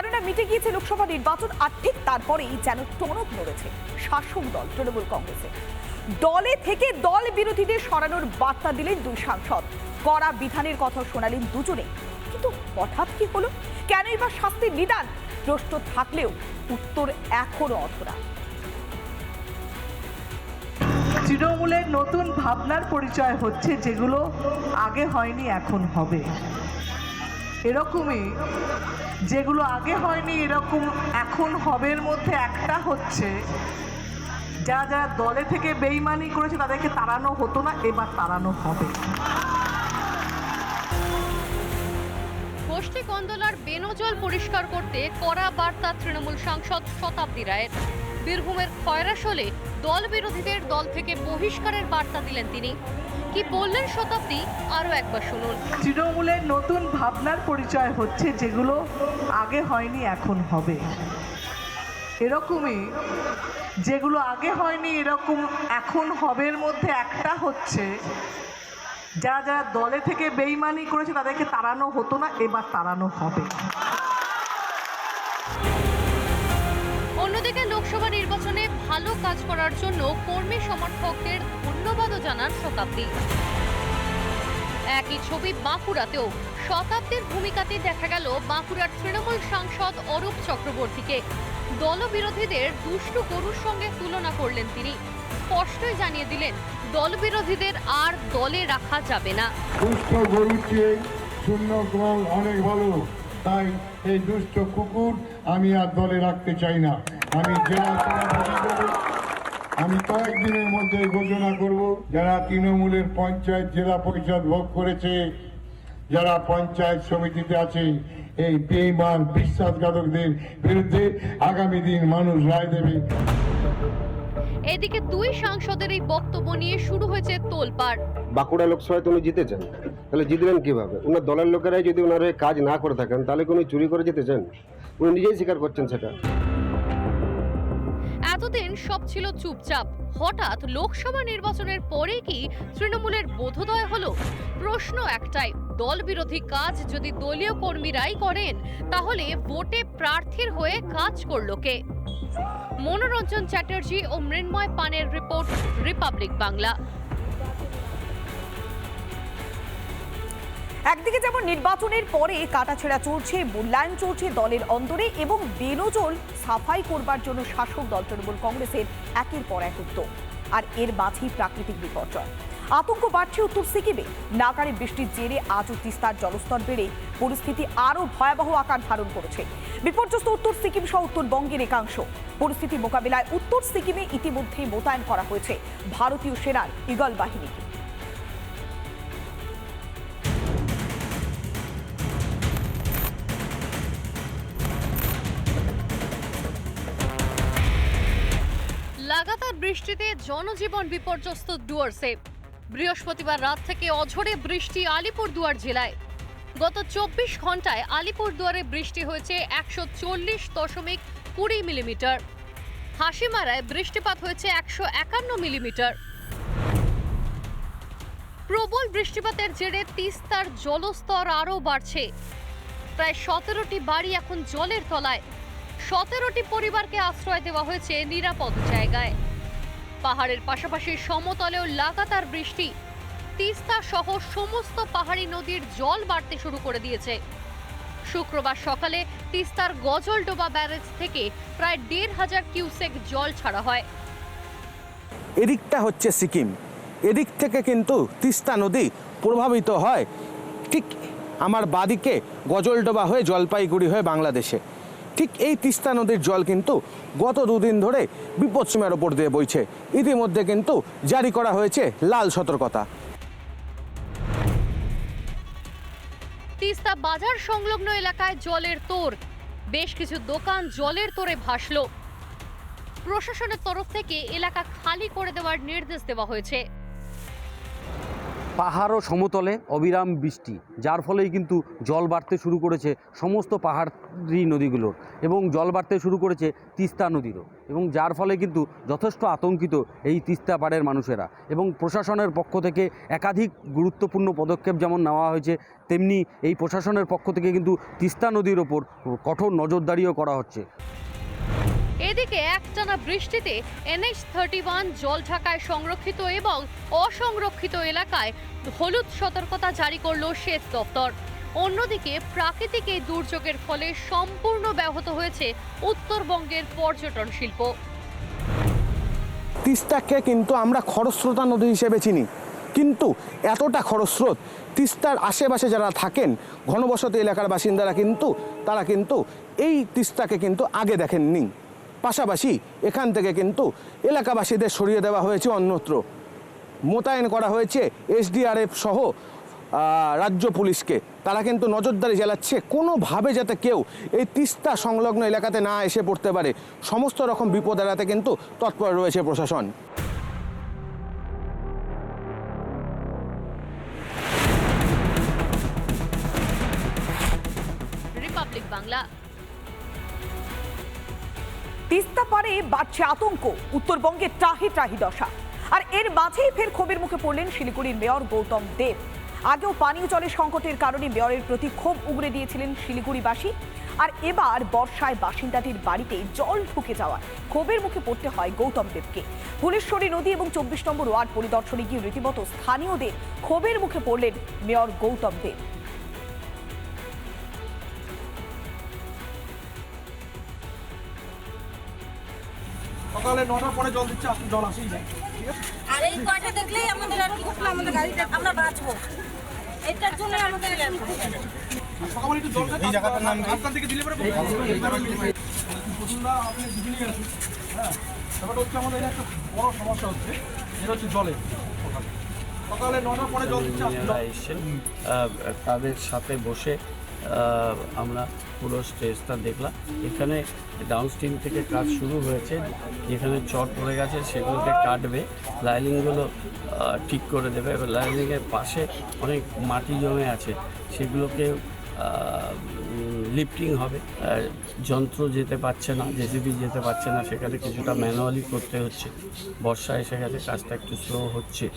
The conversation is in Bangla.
কেননা মিটে গিয়েছে লোকসভা নির্বাচন, আর ঠিক তারপরেই যেন টনক নড়েছে শাসক দল, তৃণমূল কংগ্রেসে দলে থেকে দল বিরোধীদের সরানোর বার্তা দিলেন দুই সাংসদ। কড়া বিধানের কথা শোনালেন দুজনে। কিন্তু হঠাৎ কি হলো? কেনই বা শাস্তির নিদান? প্রশ্ন থাকলেও উত্তর এখনও অধরা। তৃণমূলের নতুন ভাবনার পরিচয় হচ্ছে, যেগুলো আগে হয়নি, এখন হবে। এরকমই যেগুলো আগে হয়নি, এরকম এখন হবের মধ্যে একটা হচ্ছে যা যা দলে থেকে বেইমানি করেছে, তাদেরকে তাড়ানো হতো না, এবার তাড়ানো হবে। গোষ্ঠী কন্দলার বেনজল পরিষ্কার করতে কড়া বার্তা তৃণমূল সাংসদ শতাব্দী রায়ের। বীরভূমের খয়রাসলে দল বিরোধীদের দল থেকে বহিষ্কারের বার্তা দিলেন তিনি। কি বললেন শতাব্দী আরও একবার শুনুন। তৃণমূলের নতুন ভাবনার পরিচয় হচ্ছে যেগুলো আগে হয়নি, এখন হবে। এরকমই যেগুলো আগে হয়নি, এরকম এখন হবের মধ্যে একটা হচ্ছে যা যা দলে থেকে বেইমানি করেছে তাদেরকে তাড়ানো হতো না, এবার তাড়ানো হবে। ভালো কাজ করার জন্য কর্মী সমর্থকদের ধন্যবাদও জানান শতাব্দী। একই ছবি বাঁকুড়াতেও শতাব্দীর ভূমিকাতে দেখা গেল বাঁকুড়ার তৃণমূল সাংসদ অরূপ চক্রবর্তীকে। দলবিরোধীদের দুষ্টু গরুর সঙ্গে তুলনা করলেন তিনি। স্পষ্টই জানিয়ে দিলেন, দলবিরোধীদের আর দলে রাখা যাবে না। দুষ্ট গরুর চেয়ে শূন্য অনেক ভালো। তাই এই দুষ্ট কুকুর আমি আর দলে রাখতে চাই না। আমি জেলা সভাপতি আমি কয়েকদিনের মধ্যে ঘোষণা করব যারা তৃণমূলের পঞ্চায়েত জেলা পরিষদ ভোগ করেছে যারা পঞ্চায়েত সমিতিতে আছে এই বেইমান বিশ্বাসঘাতকদের বিরুদ্ধে আগামী দিন মানুষ রায় দেবে। এদিকে দুই সাংসদের এই বক্তব্য নিয়ে শুরু হয়েছে তোলপাড়। বাঁকুড়া লোকসভায় তো উনি জিতেছেন। তাহলে জিতলেন কীভাবে? ওনার দলের লোকেরাই যদি ওনার কাজ না করে থাকেন তাহলে কি উনি চুরি করে যেতে চান উনি নিজেই স্বীকার করছেন সেটা। এতদিন সব ছিল চুপচাপ। হঠাৎ লোকসভা নির্বাচনের পরে কি তৃণমূলের বোধোদয় হলো? প্রশ্ন একটাই দল বিরোধী কাজ যদি দলীয় কর্মীরাই করেন, তাহলে ভোটে প্রার্থীর হয়ে কাজ করল কে? মনোরঞ্জন চ্যাটার্জি ও মৃন্ময় পানের রিপোর্ট, রিপাবলিক বাংলা। একদিকে যেমন নির্বাচনের পরে কাটাছেড়া চলছে, মূল্যায়ন চলছে দলের অন্দরে এবং বেনজল সাফাই করবার জন্য শাসক দল তৃণমূল কংগ্রেসের একের পর এক উদ্যোগ আর এর মাঝেই প্রাকৃতিক বিপর্যয়। আতঙ্ক বাড়ছে উত্তর সিকিমে। নাগারে বৃষ্টির জেরে আজও তিস্তার জলস্তর বেড়ে। পরিস্থিতি আরও ভয়াবহ আকার ধারণ করেছে। বিপর্যস্ত উত্তর সিকিম সহ উত্তরবঙ্গের একাংশ। পরিস্থিতি মোকাবিলায় উত্তর সিকিমে ইতিমধ্যেই মোতায়েন করা হয়েছে। ভারতীয় সেনার ইগল বাহিনীকে। বৃষ্টিতে জনজীবন বিপর্যস্ত ডুয়ার্সে। বৃহস্পতিবার রাত থেকে অঝরে বৃষ্টি আলিপুরদুয়ার জেলায়। গত চব্বিশ ঘন্টায় আলিপুরদুয়ারে বৃষ্টি হয়েছে একশো চল্লিশ দশমিক কুড়ি মিলিমিটার। হাসিমারায় বৃষ্টিপাত হয়েছে একশো একান্ন মিলিমিটার। প্রবল বৃষ্টিপাতের জেরে তিস্তার জলস্তর আরও বাড়ছে। প্রায় সতেরোটি বাড়ি এখন জলের তলায়। সতেরোটি পরিবারকে আশ্রয় দেওয়া হয়েছে নিরাপদ জায়গায়। পাহাড়ের পাশাপাশি সমতলেও লাগাতার বৃষ্টি। তিস্তা সহ সমস্ত পাহাড়ি নদীর জল বাড়তে শুরু করে দিয়েছে। শুক্রবার সকালে তিস্তার গজলডোবা ব্যারেজ থেকে প্রায় দেড় হাজার কিউসেক জল ছাড়া হয়। এদিকটা হচ্ছে সিকিম। এদিক থেকে কিন্তু তিস্তা নদী প্রভাবিত হয়। ঠিক আমার বাদিকে গজলডোবা হয়ে জলপাইগুড়ি হয়ে বাংলাদেশে। ঠিক এই তিস্তা নদীর জল কিন্তু গত দুদিন ধরে বিপদসীমার ওপর দিয়ে বইছে। ইতিমধ্যে কিন্তু জারি করা হয়েছে লাল সতর্কতা। তিস্তা বাজার সংলগ্ন এলাকায় জলের তোর। বেশ কিছু দোকান জলের তোরে ভাসলো। প্রশাসনের তরফ থেকে এলাকা খালি করে দেওয়ার নির্দেশ দেওয়া হয়েছে। পাহাড় ও সমতলে, অবিরাম বৃষ্টি, যার ফলেই কিন্তু জল বাড়তে শুরু করেছে সমস্ত পাহাড়ি নদীগুলোর এবং জল বাড়তে শুরু করেছে তিস্তা নদীরও এবং যার ফলে কিন্তু যথেষ্ট আতঙ্কিত এই তিস্তা পাড়ের মানুষেরা এবং প্রশাসনের পক্ষ থেকে একাধিক গুরুত্বপূর্ণ পদক্ষেপ যেমন নেওয়া হয়েছে, তেমনি এই প্রশাসনের পক্ষ থেকে কিন্তু তিস্তা নদীর ওপর কঠোর নজরদারিও করা হচ্ছে। এদিকে একটানা বৃষ্টিতে এনএইচ থার্টি ওয়ান জল ঢাকায় সংরক্ষিত এবং অসংরক্ষিত এলাকায় হলুদ সতর্কতা জারি করল সেচ দপ্তর। অন্যদিকে প্রাকৃতিক এই দুর্যোগের ফলে সম্পূর্ণ ব্যাহত হয়েছে উত্তরবঙ্গের পর্যটন শিল্প। তিস্তাকে কিন্তু আমরা খরস্রোতা নদী হিসেবে চিনি। কিন্তু এতটা খরস্রোত, তিস্তার আশেপাশে যারা থাকেন, ঘনবসতি এলাকার বাসিন্দারা কিন্তু, তারা কিন্তু এই তিস্তাকে কিন্তু আগে দেখেননি। পাশাপাশি এখান থেকে কিন্তু এলাকাবাসীদের সরিয়ে দেওয়া হয়েছে অন্যত্র। মোতায়েন করা হয়েছে এসডিআরএফ সহ রাজ্য পুলিশকে। তারা কিন্তু নজরদারি চালাচ্ছে কোনোভাবে যাতে কেউ এই তিস্তা সংলগ্ন এলাকাতে না এসে পড়তে পারে। সমস্ত রকম বিপদ এড়াতে কিন্তু তৎপর রয়েছে প্রশাসন। তিস্তা পারে বাড়ছে আতঙ্ক। উত্তরবঙ্গে ট্রাহি ট্রাহি দশা। আর এর মাঝেই ফের ক্ষোভের মুখে পড়লেন শিলিগুড়ির মেয়র গৌতম দেব। আগেও পানীয় জলের সংকটের কারণে মেয়রের প্রতি ক্ষোভ উগরে দিয়েছিলেন শিলিগুড়িবাসী। আর এবার বর্ষায় বাসিন্দাটির বাড়িতে জল ঢুকে যাওয়ার ক্ষোভের মুখে পড়তে হয় গৌতম দেবকে। ফুলেশ্বরী নদী এবং চব্বিশ নম্বর ওয়ার্ড পরিদর্শনে গিয়ে রীতিমতো স্থানীয়দের ক্ষোভের মুখে পড়লেন মেয়র গৌতম দেব। সকালে নটার পরে জল দিচ্ছে আসলে জল আসেই যায় আর এই কয়টা দেখলেই আমাদের আর কি আমাদের গাড়িটা আমরা বাঁচবো। এটার জন্য আমাদের সকালে একটু জল এই জায়গাটার নাম রাস্তা থেকে দিলে পরে প্রচুরদা আপনি দিদিনি আছেন হ্যাঁ ব্যাপারটা হচ্ছে আমাদের একটা বড় সমস্যা হচ্ছে। যেটা হচ্ছে জলে সকালে। সকালে নটার পরে জল দিচ্ছে তাদের সাথে বসে আমরা পুরো স্টেজটা দেখলাম। এখানে ডাউনস্ট্রিম থেকে কাজ শুরু হয়েছে। যেখানে চট পড়ে গেছে সেগুলোকে কাটবে। লাইনিংগুলো আহ, ঠিক করে দেবে। এবার লাইনিংয়ের পাশে অনেক মাটি জমে আছে। সেগুলোকে লিফটিং হবে। যন্ত্র যেতে পারছে না জেসিবি যেতে পারছে না সেখানে কিছুটা ম্যানুয়ালি করতে হচ্ছে। বর্ষা এসে গেছে কাজটা একটু স্লো হচ্ছে।